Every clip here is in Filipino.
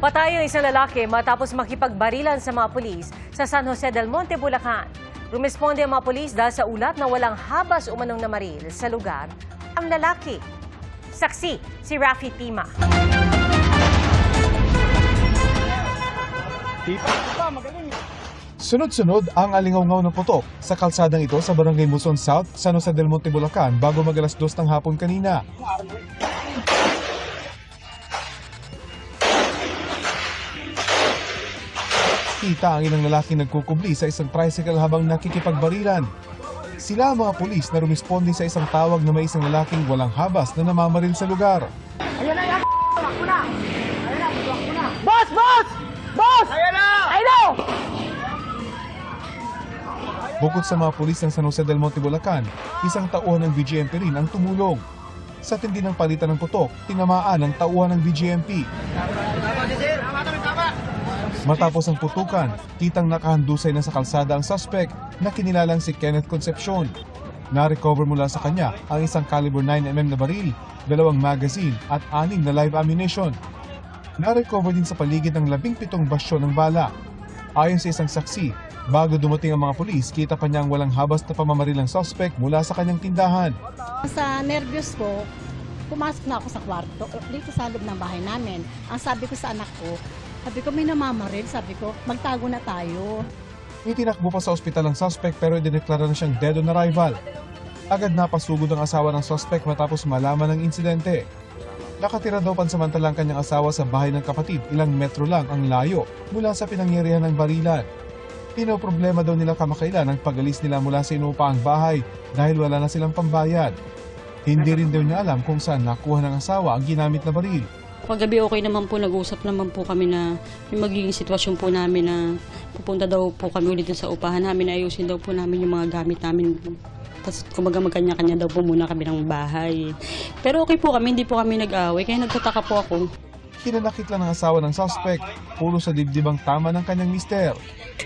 Patay ang isang lalaki matapos makipagbarilan sa mga pulis sa San Jose del Monte, Bulacan. Rumesponde ang mga pulis dahil sa ulat na walang habas umanong na maril sa lugar ang lalaki. Saksi, si Rafi Tima. Sunod-sunod ang alingaw ng putok sa kalsadang ito sa Barangay Muson South, San Jose del Monte, Bulacan bago magalas dos ng hapon kanina. Kita ang ilang lalaki nagkukubli sa isang tricycle habang nakikipagbarilan. Sila ang mga pulis na rumisponde sa isang tawag na may isang lalaking walang habas na namamaril sa lugar. Boss! Boss! Boss! Ayan na! I know! Bukod sa mga pulis ng San Jose del Monte, Bulacan, isang tauhan ng BGMP rin ang tumulong. Sa tindi ng palitan ng putok, tinamaan ang tauhan ng BGMP. Matapos ang putukan, kitang nakahandusay na sa kalsada ang suspect na kinilalang si Kenneth Concepcion. Na-recover mula sa kanya ang isang caliber 9mm na baril, dalawang magazine at anim na live ammunition. Na-recover din sa paligid ng labing pitong basyo ng bala. Ayon sa isang saksi, bago dumating ang mga pulis, kita pa niyang walang habas na pamamaril ang suspect mula sa kanyang tindahan. Sa nervyos ko, pumasok na ako sa kwarto, dito sa loob ng bahay namin. Ang sabi ko sa anak ko, sabi ko may namamaril, sabi ko magtago na tayo. Itinakbo pa sa ospital ang suspect pero idineklara na siyang dead on arrival. Agad napasugod ang asawa ng suspect matapos malaman ng insidente. Nakatira daw pansamantalang kanyang asawa sa bahay ng kapatid, ilang metro lang ang layo mula sa pinangyarihan ng barilan. Pinoproblema daw nila kamakailan ang pagalis nila mula sa inuupahang bahay dahil wala na silang pambayad. Hindi rin daw niya alam kung saan nakuha ng asawa ang ginamit na baril. Paggabi okay naman po, nag-usap naman po kami na yung magiging sitwasyon po namin na pupunta daw po kami ulit dun sa upahan namin, ayusin daw po namin yung mga gamit namin. Tapos kumaga magkanya-kanya daw po muna kami ng bahay. Pero okay po kami, hindi po kami nag-away, kaya nagtataka po ako. Kinanakit lang ng asawa ng suspect, puro sa dibdib ang tama ng kanyang mister.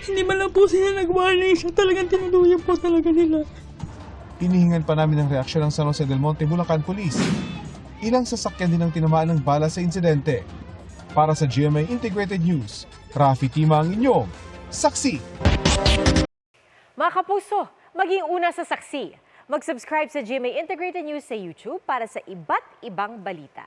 Hindi man lang po sila nag-warning, siya talagang tinuluyan po talaga nila. Inihingan pa namin ng reaksyon ng San Jose del Monte, Bulacan Police. Ilang sasakyan din ang tinamaan ng bala sa insidente. Para sa GMA Integrated News, Rafi Tima ang inyong saksi. Mga kapuso, maging una sa saksi. Mag-subscribe sa GMA Integrated News sa YouTube para sa iba't ibang balita.